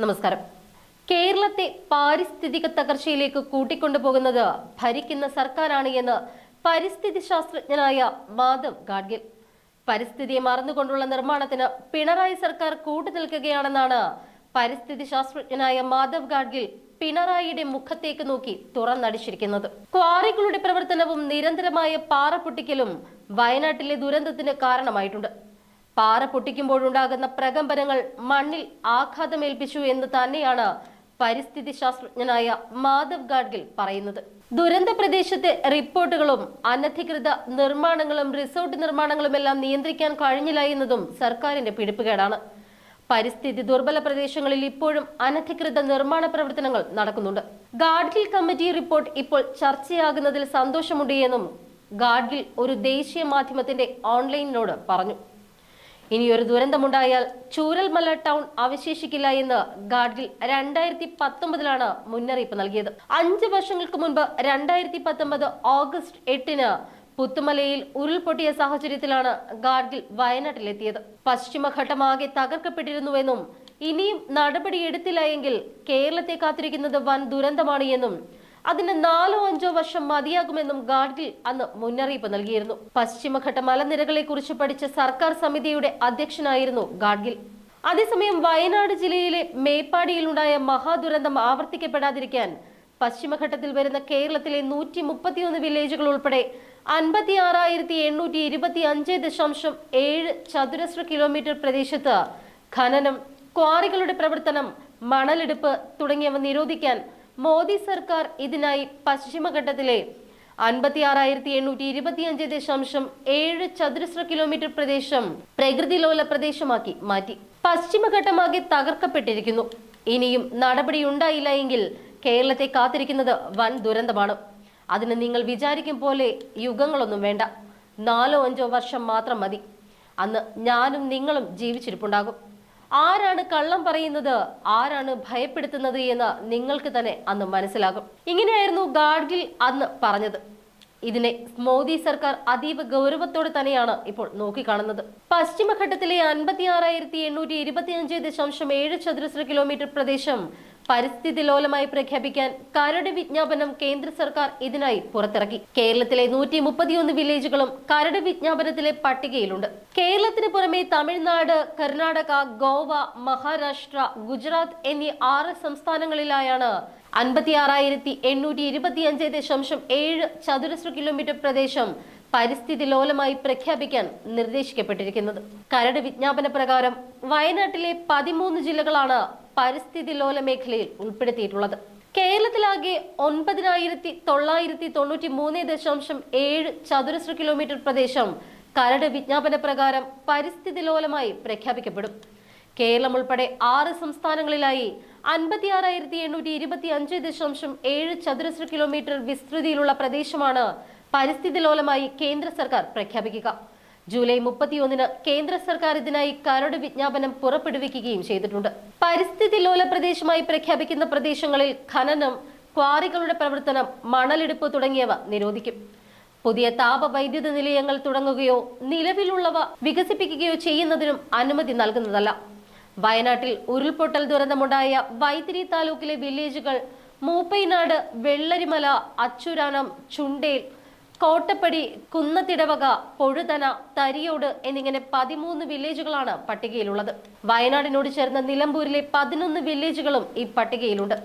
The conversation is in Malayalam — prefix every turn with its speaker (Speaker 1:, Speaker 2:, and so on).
Speaker 1: നമസ്കാരം. കേരളത്തെ പാരിസ്ഥിതിക തകർച്ചയിലേക്ക് കൂട്ടിക്കൊണ്ടുപോകുന്നത് ഭരിക്കുന്ന സർക്കാരാണ് എന്ന് പരിസ്ഥിതി ശാസ്ത്രജ്ഞനായ മാധവ് ഗാഡ്ഗിൽ. പരിസ്ഥിതിയെ മറന്നുകൊണ്ടുള്ള നിർമ്മാണത്തിന് പിണറായി സർക്കാർ കൂട്ടുനിൽക്കുകയാണെന്നാണ് പരിസ്ഥിതി ശാസ്ത്രജ്ഞനായ മാധവ് ഗാഡ്ഗിൽ പിണറായിയുടെ മുഖത്തേക്ക് നോക്കി തുറന്നടിച്ചിരിക്കുന്നത്. ക്വാറികളുടെ പ്രവർത്തനവും നിരന്തരമായ പാറ വയനാട്ടിലെ ദുരന്തത്തിന് കാരണമായിട്ടുണ്ട്. പാറ പൊട്ടിക്കുമ്പോഴുണ്ടാകുന്ന പ്രകമ്പനങ്ങൾ മണ്ണിൽ ആഘാതമേൽപ്പിച്ചു എന്ന് തന്നെയാണ് പരിസ്ഥിതി ശാസ്ത്രജ്ഞനായ മാധവ് ഗാഡ്ഗിൽ പറയുന്നത്. ദുരന്ത പ്രദേശത്തെ റിപ്പോർട്ടുകളും അനധികൃത നിർമ്മാണങ്ങളും റിസോർട്ട് നിർമ്മാണങ്ങളുമെല്ലാം നിയന്ത്രിക്കാൻ കഴിഞ്ഞില്ല എന്നതും സർക്കാരിന്റെ പിടിപ്പുകേടാണ്. പരിസ്ഥിതി ദുർബല പ്രദേശങ്ങളിൽ ഇപ്പോഴും അനധികൃത നിർമ്മാണ പ്രവർത്തനങ്ങൾ നടക്കുന്നുണ്ട്. ഗാഡ്ഗിൽ കമ്മിറ്റി റിപ്പോർട്ട് ഇപ്പോൾ ചർച്ചയാകുന്നതിൽ സന്തോഷമുണ്ട് എന്നും ഗാഡ്ഗിൽ ഒരു ദേശീയ മാധ്യമത്തിന്റെ ഓൺലൈനിനോട് പറഞ്ഞു. ഇനിയൊരു ദുരന്തമുണ്ടായാൽ ചൂരൽമല ടൗൺ അവശേഷിക്കില്ല എന്ന് ഗാഡ്ഗിൽ രണ്ടായിരത്തി പത്തൊമ്പതിലാണ് മുന്നറിയിപ്പ് നൽകിയത്. അഞ്ച് വർഷങ്ങൾക്ക് മുൻപ് രണ്ടായിരത്തി പത്തൊമ്പത് ഓഗസ്റ്റ് എട്ടിന് പുത്തുമലയിൽ ഉരുൾപൊട്ടിയ സാഹചര്യത്തിലാണ് ഗാഡ്ഗിൽ വയനാട്ടിലെത്തിയത്. പശ്ചിമഘട്ടമാകെ തകർക്കപ്പെട്ടിരുന്നുവെന്നും ഇനിയും നടപടിയെടുത്തില്ല എങ്കിൽ കേരളത്തെ കാത്തിരിക്കുന്നത് വൻ ദുരന്തമാണ് എന്നും അതിന് നാലോ അഞ്ചോ വർഷം മതിയാകുമെന്നും ഗാഡ്ഗിൽ അന്ന് മുന്നറിയിപ്പ് നൽകിയിരുന്നു. പശ്ചിമഘട്ട മലനിരകളെ കുറിച്ച് പഠിച്ച സർക്കാർ സമിതിയുടെ അധ്യക്ഷനായിരുന്നു ഗാഡ്ഗിൽ. അതേസമയം വയനാട് ജില്ലയിലെ മേപ്പാടിയിലുണ്ടായ മഹാദുരന്തം ആവർത്തിക്കപ്പെടാതിരിക്കാൻ പശ്ചിമഘട്ടത്തിൽ വരുന്ന കേരളത്തിലെ നൂറ്റി മുപ്പത്തിയൊന്ന് വില്ലേജുകൾ ഉൾപ്പെടെ അൻപത്തി ആറായിരത്തി എണ്ണൂറ്റി ഇരുപത്തി അഞ്ച് ദശാംശം ഏഴ് ചതുരശ്ര കിലോമീറ്റർ പ്രദേശത്ത് ഖനനം ക്വാറികളുടെ പ്രവർത്തനം മണലെടുപ്പ് തുടങ്ങിയവ നിരോധിക്കാൻ മോദി സർക്കാർ ഇതിനായി പശ്ചിമഘട്ടത്തിലെ അൻപത്തി ആറായിരത്തി എണ്ണൂറ്റി ഇരുപത്തിയഞ്ച് ദശാംശം ഏഴ് ചതുരശ്ര കിലോമീറ്റർ പ്രദേശം പ്രകൃതിലോല പ്രദേശമാക്കി മാറ്റി. പശ്ചിമഘട്ടമാകെ തകർക്കപ്പെട്ടിരിക്കുന്നു. ഇനിയും നടപടിയുണ്ടായില്ല എങ്കിൽ കേരളത്തെ കാത്തിരിക്കുന്നത് വൻ ദുരന്തമാണ്. അതിന് നിങ്ങൾ വിചാരിക്കും പോലെ യുഗങ്ങളൊന്നും വേണ്ട. നാലോ അഞ്ചോ വർഷം മാത്രം മതി. അന്ന് ഞാനും നിങ്ങളും ജീവിച്ചിരിപ്പുണ്ടാകും. ആരാണ് കള്ളം പറയുന്നത്? ആരാണ് ഭയപ്പെടുത്തുന്നത് എന്ന് നിങ്ങൾക്ക് തന്നെ അന്ന് മനസ്സിലാകും. ഇങ്ങനെയായിരുന്നു ഗാഡ്ഗിൽ അന്ന് പറഞ്ഞത്. ഇതിനെ മോദി സർക്കാർ അതീവ ഗൗരവത്തോടെ തന്നെയാണ് ഇപ്പോൾ നോക്കിക്കാണുന്നത്. പശ്ചിമഘട്ടത്തിലെ അൻപത്തി ആറായിരത്തി എണ്ണൂറ്റി ഇരുപത്തിയഞ്ച് ദശാംശം ഏഴ് ചതുരശ്ര കിലോമീറ്റർ പ്രദേശം പരിസ്ഥിതി ലോലമായി പ്രഖ്യാപിക്കാൻ കരട് വിജ്ഞാപനം കേന്ദ്ര സർക്കാർ ഇതിനായി പുറത്തിറക്കി. കേരളത്തിലെ നൂറ്റി മുപ്പത്തിയൊന്ന് വില്ലേജുകളും കരട് വിജ്ഞാപനത്തിലെ പട്ടികയിലുണ്ട്. കേരളത്തിന് പുറമെ തമിഴ്നാട് കർണാടക ഗോവ മഹാരാഷ്ട്ര ഗുജറാത്ത് എന്നീ ആറ് സംസ്ഥാനങ്ങളിലായാണ് അൻപത്തി ആറായിരത്തി എണ്ണൂറ്റി ഇരുപത്തിയഞ്ച് ദശാംശം ഏഴ് ചതുരശ്ര കിലോമീറ്റർ പ്രദേശം പരിസ്ഥിതി ലോലമായി പ്രഖ്യാപിക്കാൻ നിർദ്ദേശിക്കപ്പെട്ടിരിക്കുന്നത്. കരട് വിജ്ഞാപന പ്രകാരം വയനാട്ടിലെ പതിമൂന്ന് ജില്ലകളാണ് പരിസ്ഥിതി ലോല മേഖലയിൽ ഉൾപ്പെടുത്തിയിട്ടുള്ളത്. കേരളത്തിലാകെ ഒൻപതിനായിരത്തി തൊള്ളായിരത്തി തൊണ്ണൂറ്റി മൂന്ന് ദശാംശം ഏഴ് ചതുരശ്ര കിലോമീറ്റർ പ്രദേശം കരട് വിജ്ഞാപന പ്രകാരം പരിസ്ഥിതി ലോലമായി പ്രഖ്യാപിക്കപ്പെടും. കേരളം ഉൾപ്പെടെ ആറ് സംസ്ഥാനങ്ങളിലായി അൻപത്തി ആറായിരത്തി എണ്ണൂറ്റി ഇരുപത്തി അഞ്ച് ദശാംശം ഏഴ് ചതുരശ്ര കിലോമീറ്റർ വിസ്തൃതിയിലുള്ള പ്രദേശമാണ് പരിസ്ഥിതി ലോലമായി കേന്ദ്ര സർക്കാർ പ്രഖ്യാപിക്കുക. ജൂലൈ മുപ്പത്തിയൊന്നിന് കേന്ദ്ര സർക്കാർ ഇതിനായി കരട് വിജ്ഞാപനം പുറപ്പെടുവിക്കുകയും ചെയ്തിട്ടുണ്ട്. പരിസ്ഥിതി ലോല പ്രദേശമായി പ്രഖ്യാപിക്കുന്ന പ്രദേശങ്ങളിൽ ഖനനം ക്വാറികളുടെ പ്രവർത്തനം മണലെടുപ്പ് തുടങ്ങിയവ നിരോധിക്കും. പുതിയ താപ വൈദ്യുത നിലയങ്ങൾ തുടങ്ങുകയോ നിലവിലുള്ളവ വികസിപ്പിക്കുകയോ ചെയ്യുന്നതിനും അനുമതി നൽകുന്നതല്ല. വയനാട്ടിൽ ഉരുൾപൊട്ടൽ ദുരന്തമുണ്ടായ വൈത്തിരി താലൂക്കിലെ വില്ലേജുകൾ മൂപ്പൈനാട് വെള്ളരിമല അച്ചുരാനം ചുണ്ടേൽ കോട്ടപ്പടി കുന്നത്തിടവക പൊഴുതന തരിയോട് എന്നിങ്ങനെ പതിമൂന്ന് വില്ലേജുകളാണ് പട്ടികയിലുള്ളത്. വയനാടിനോട് ചേർന്ന നിലമ്പൂരിലെ പതിനൊന്ന് വില്ലേജുകളും ഈ പട്ടികയിലുണ്ട്.